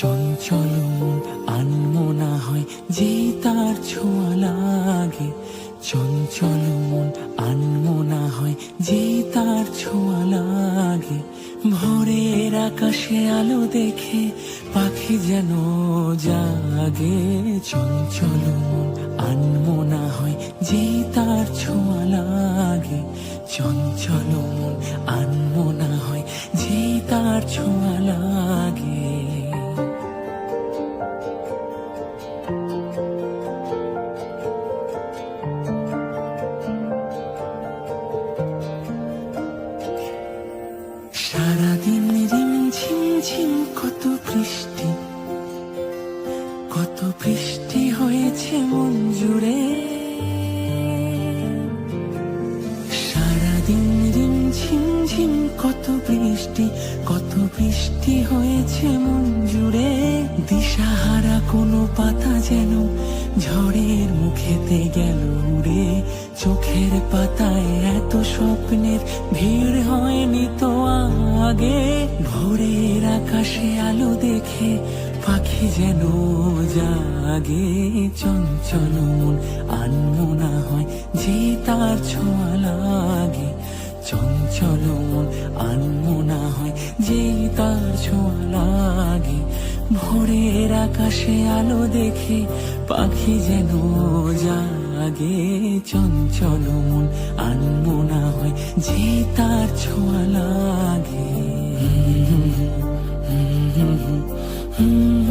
চঞ্চল মন আনমনা হয় যে তার ছোঁয়া লাগে। চঞ্চল মন আনমনা হয় যে তার ছোঁয়া লাগে। ভোরের আকাশে আলো দেখে পাখি যেন জাগে। চঞ্চল মন আনমনা হয় যে তার ছোঁয়া লাগে। চঞ্চল মন আনমনা হয় যে তার ছোঁয়া লাগে। ঝিম কত বৃষ্টি কত বৃষ্টি হয়েছে মন জুড়ে। সারাদিন রিম ঝিম কত বৃষ্টি কত বৃষ্টি হয়েছে মন জুড়ে। দিশাহারা কোনো পাতা যেন ঝড়ের মুখেতে গেল উড়ে। চোখের পাতায় এত স্বপ্নের ভিড় হয়নি তো আগে ভোরের আকাশে আলো দেখে পাখি যেন জাগে। চঞ্চল মন আনমনা হয় যে তার ছোঁয়া লাগে। চঞ্চল মন আনমনা হয় যে তার ছোঁয়া লাগে। ভোরের আকাশে আলো দেখে পাখি যেন জাগে। চঞ্চল মন আনমনা হয় যে তার ছোঁয়া লাগে। Mm-hmm.